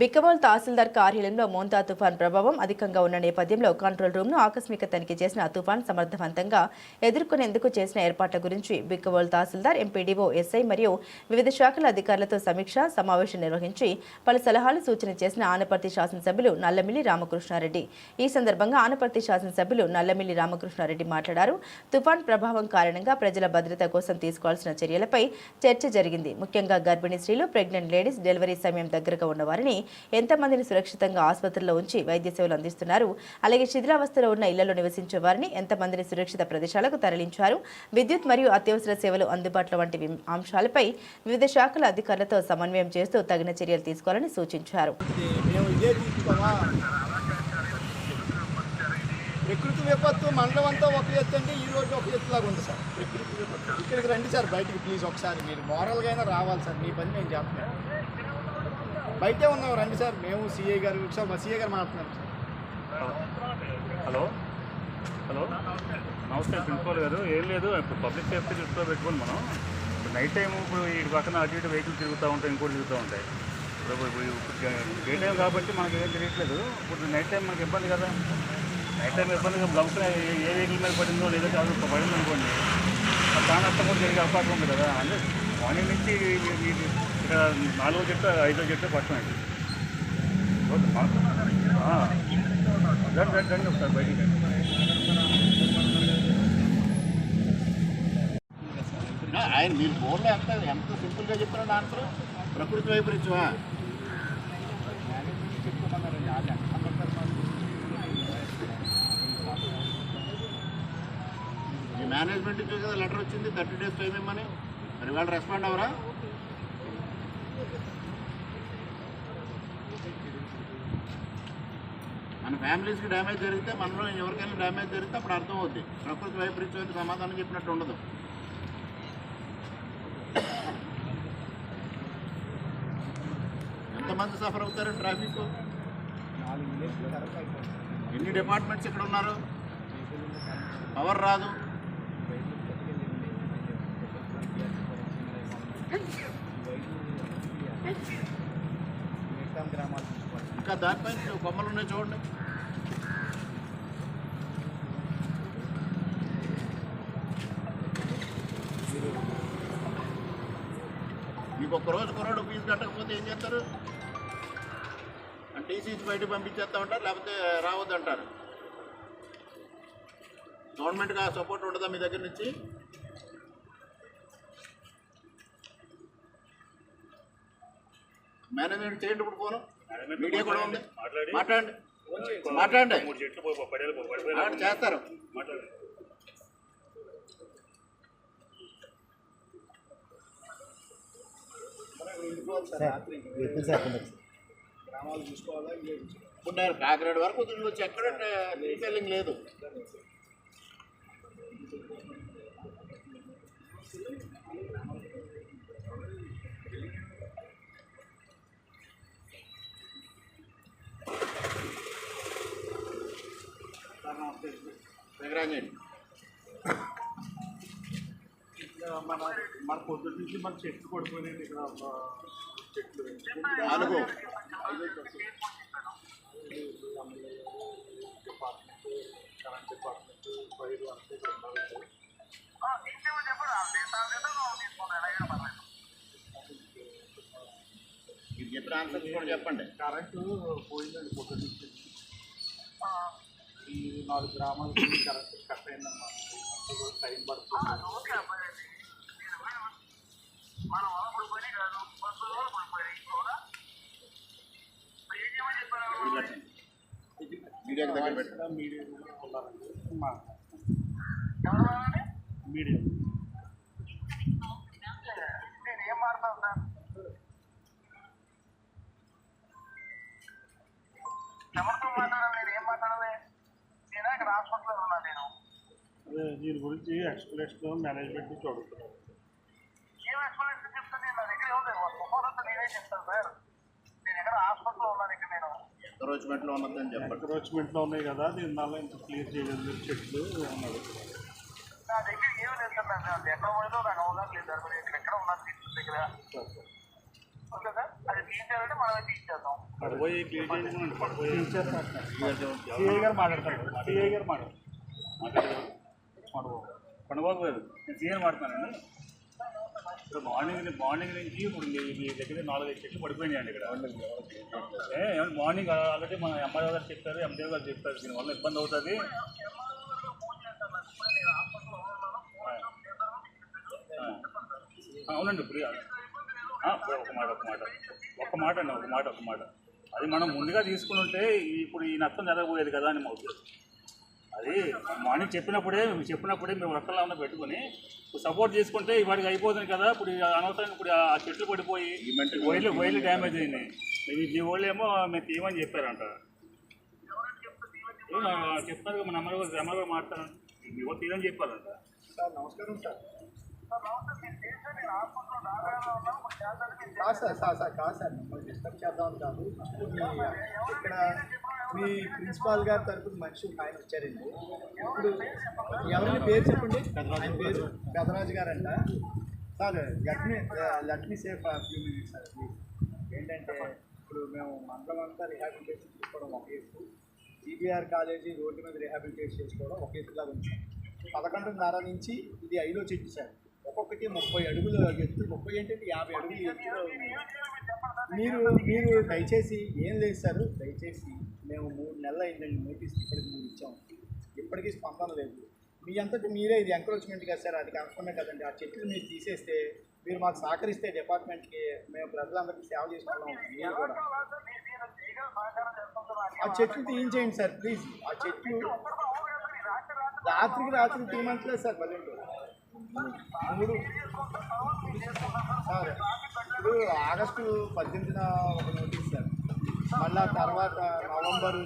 బిక్కమోల్ తహసీల్దార్ కార్యాలయంలో మోంతా తుఫాన్ ప్రభావం అధికంగా ఉన్న నేపథ్యంలో కంట్రోల్ రూమ్ను ఆకస్మిక తనిఖీ చేసిన తుఫాన్ సమర్థవంతంగా ఎదుర్కొనేందుకు చేసిన ఏర్పాట్ల గురించి బిక్కమోల్ తహసీల్దార్ ఎంపీడీఓ ఎస్ఐ మరియు వివిధ శాఖల అధికారులతో సమీక్ష సమావేశం నిర్వహించి పలు సలహాలు సూచన చేసిన ఆనపర్తి శాసనసభ్యులు నల్లమిల్లి రామకృష్ణారెడ్డి. ఈ సందర్భంగా ఆనపర్తి శాసనసభ్యులు నల్లమిల్లి రామకృష్ణారెడ్డి మాట్లాడారు. తుఫాన్ ప్రభావం కారణంగా ప్రజల భద్రత కోసం తీసుకోవాల్సిన చర్యలపై చర్చ జరిగింది. ముఖ్యంగా గర్భిణీ స్త్రీలు ప్రెగ్నెంట్ లేడీస్ డెలివరీ సమయం దగ్గరగా ఉన్నవారిని ఎంతమందిని సురక్షితంగా ఆసుపత్రిలో ఉంచి వైద్య సేవలు అందిస్తున్నారు. అలాగే శిథిలావస్థలో ఉన్న ఇళ్ళలో నివసించే వారిని ఎంతమందిని సురక్షిత ప్రదేశాలకు తరలించారు. విద్యుత్ మరియు అత్యవసర సేవలు అందుబాటులో వంటి అంశాలపై వివిధ శాఖల అధికారులతో సమన్వయం చేస్తూ తగిన చర్యలు తీసుకోవాలని సూచించారు. ప్రకృతి విపత్తు మండలం అంతా ఒక ఎత్తు అంటే ఈ రోజు ఒక ఎత్తులాగా ఉంది సార్. ప్రకృతి విపత్తు ఇక్కడికి రండి సార్ బయటికి ప్లీజ్ ఒకసారి. మీరు మోరల్గా అయినా రావాలి సార్ మీ పని మేము చేస్తున్నాం. బయటే ఉన్నాం రండి సార్. మేము సిఐ గారు ఒకసారి మా సిఐ గారు మాట్లాడుతున్నాం సార్ హలో. హలో. నమస్తే ప్రిన్సిపాల్ గారు. ఏం లేదు ఇప్పుడు పబ్లిక్ సేఫ్టీ దృష్టిలో పెట్టుకోండి మనం. ఇప్పుడు నైట్ టైం ఇప్పుడు ఈ పక్కన అటు ఇటు వెహికల్ తిరుగుతూ ఉంటాయి ఇంకోటి తిరుగుతూ ఉంటాయి. ఇప్పుడు డే టైం కాబట్టి మనకి ఏం తెలియట్లేదు. ఇప్పుడు నైట్ టైం మనకి ఇబ్బంది కదా. నైట్ టైం ఇబ్బందిగా బ్లౌస్ ఏ ఏ వెహికల్ మీద పడిందో లేదో కాదు పడింది అనుకోండి దాని అర్థం కూడా జరిగే అవకాశం ఉంది కదా. అంటే మార్నింగ్ నుంచి ఇక్కడ నాలుగో చెట్టు ఐదో చెట్టు పట్టణం అండి. రండి రండి ఒకసారి బయటికి ఆయన మీరు ఫోన్లో ఎంత ఎంత సింపుల్గా చెప్పారండి ఆన్సర్? ప్రకృతి వైపరీత్యమా? మీ మేనేజ్మెంట్ నుంచి కదా లెటర్ వచ్చింది థర్టీ డేస్ టైం ఇమ్మని. మరి వాళ్ళు రెస్పాండ్ అవరా? ఫ్యామిలీస్కి డ్యామేజ్ జరిగితే మనలో ఎవరికైనా డ్యామేజ్ జరిగితే అప్పుడు అర్థం అవుద్ది ప్రకృతి వైపరీత్యం సమాధానం చెప్పినట్టు ఉండదు. ఎంతమంది సఫర్ అవుతారు ట్రాఫిక్ ఎన్ని డిపార్ట్మెంట్స్ ఇక్కడ ఉన్నారు? పవర్ రాదు. ఇంకా దానిపైన కొమ్మలు ఉన్నాయి చూడండి. ఒక్క రోజు కుర్రాడు ఫీజు కట్టకపోతే ఏం చేస్తారు? అంటే ఇచ్చి బయటకు పంపించేస్తామంటారు లేకపోతే రావద్దంటారు. గవర్నమెంట్కి ఆ సపోర్ట్ ఉండదా మీ దగ్గర నుంచి? మేనేజ్మెంట్ చేయండి ఇప్పుడు ఫోను. మీడియా కూడా ఉంది. మాట్లాడి మాట్లాడండి. మాట్లాడండి. చేస్తారు. ఇప్పుడు నేను కాకినాడ వరకు వచ్చి ఎక్కడ రీసెల్లింగ్ లేదు. దగ్గర చేయండి మన మన పొద్దున్న నుంచి మన చెట్లు పడిపోయినాయి ఇక్కడ ఆ, చెట్లు. నాలుగు కరెంట్ డిపార్ట్మెంట్ వైరు అంతా ఇక్కడ ఉన్నారు. మీరు చెప్పిన ఆన్సర్స్ కూడా చెప్పండి కరెంటు పోయిందండి నుంచి ఈ నాలుగు గ్రామాలకి కరెంట్ కట్ అయిందన్నమాట ఈ రోజు టైం పడుతుంది మీడియాకి దగ్గర పెట్టండి. ఇక్కడ మీడియా. ఉన్నారండి మా మీడియా ఎవరితో మాట్లాడాలి? నేను ఏం మాట్లాడాలి? నేనా? ఇక్కడ హాస్పిటల్లో ఉన్నా నేను. అదే దీని గురించి ఎక్స్ప్లెనేషన్ మేనేజ్మెంట్ నుంచి అడుగుతున్నాను. ఏం ఎక్స్ప్లెనేషన్ ఎంకరేజ్మెంట్లో ఉన్నదని చెప్పండి ఎంక్రోచ్మెంట్లో ఉన్నాయి కదా దీని వల్ల ఇంత క్లియర్ చేయలేదు చెట్లు అన్నారు నా దగ్గర ఏం లేదు సార్ నాకు ఎక్కడ పోయిందో నాకు అవగాహన లేదు సార్ మరి ఇక్కడ ఎక్కడ ఉన్నాను తీసుకున్న దగ్గర ఓకే సార్ అది తీయించాలంటే మనమే తీయించేద్దాం పడబోయే క్లియర్ చేయించుకున్నాను పడబోయే సిఐ గారు మాట్లాడతారు సిఐ గారు మాట్లాడతారు పండుబాబు గారు నేను సీఎం మాట్లాడుతున్నాను ఇప్పుడు మార్నింగ్ మార్నింగ్ నుంచి ఇప్పుడు మీ మీ దగ్గర నాలుగైదు చెట్లు పడిపోయినాయండి ఇక్కడ. ఏమంటే మార్నింగ్ ఆల్రెడీ మన ఎంఆర్ఓ గారు చెప్పారు ఎండిఓ గారు చెప్పారు దీనివల్ల ఇబ్బంది అవుతుంది. అవునండి ఇప్పుడు ఒక మాట ఒక మాట. ఒక మాట అండి ఒక మాట ఒక మాట. అది మనం ముందుగా తీసుకుని ఉంటే ఇప్పుడు ఈ నష్టం జరగబోయేది కదా అని మా ఉద్దేశం అది మార్నింగ్ చెప్పినప్పుడే మీరు చెప్పినప్పుడే మేము రొక్కలా ఉన్న పెట్టుకుని సపోర్ట్ చేసుకుంటే ఇవాడికి అయిపోతుంది కదా ఇప్పుడు అనవసరంగా ఇప్పుడు ఆ చెట్లు పడిపోయి వైర్లు వైర్లు డ్యామేజ్ అయినాయి. మీ మీ వాళ్ళు ఏమో మేము తీయమని చెప్పారంట. కదా, మన అమ్మగారు గారు అమ్మగారు గారు మాట్లాడారు మీ వాళ్ళు తీయని చెప్పారంట. సార్ నమస్కారం సార్. కాదు సార్ సార్ సార్ కాదు సార్ మిమ్మల్ని డిస్టర్బ్ చేద్దామని కాదు. ఇక్కడ మీ ప్రిన్సిపాల్ గారి తరపున మనిషి ఆయన వచ్చారండి. ఇప్పుడు ఎవరిని పేరు చెప్పండి? ఆయన పేరు పెదరాజు గారు. అంట sir let me let me safe few minutes sir ఏంటంటే ఇప్పుడు మేము మండలం అంతా రిహాబిలిటేషన్ చేసుకోవడం ఒక జీబీఆర్ కాలేజీ రోడ్డు మీద రిహాబిలిటేట్ చేసుకోవడం ఒక కేసులాగా ఉంది పదకొండున్నర నుంచి ఇది ఐదో చెట్టు సార్. ఒక్కొక్కటి ముప్పై అడుగులు ఎత్తు ముప్పై ఏంటంటే యాభై అడుగులు ఎత్తులో. మీరు మీరు దయచేసి ఏం లేదు సార్. దయచేసి మేము మూడు నెలలు అయిందండి నోటీస్ ఇప్పటికి మేము ఇచ్చాం. ఇప్పటికీ స్పందన లేదు. మీ అంతటి మీరే ఇది ఎంక్రోచ్మెంట్ కదా సార్. అది కన్ఫర్మే కదండి. ఆ చెట్లు మీరు తీసేస్తే మీరు మాకు సహకరిస్తే డిపార్ట్మెంట్కి మేము ప్రజలందరికీ సేవ చేసుకుంటాం మీరు కూడా. మీరు నేను చేయగల సహకారం చేస్తాం సార్ ఆ చెట్లు తీయించేయండి సార్ ప్లీజ్. ఆ చెట్లు రాత్రికి రాత్రికి తీయమంటలేదు సార్ పల్లెంటూరు మూడు సార్ ఇప్పుడు ఆగస్టు పద్దెనిమిదిన ఒక నోటీస్ సార్ మళ్ళా తర్వాత నవంబరు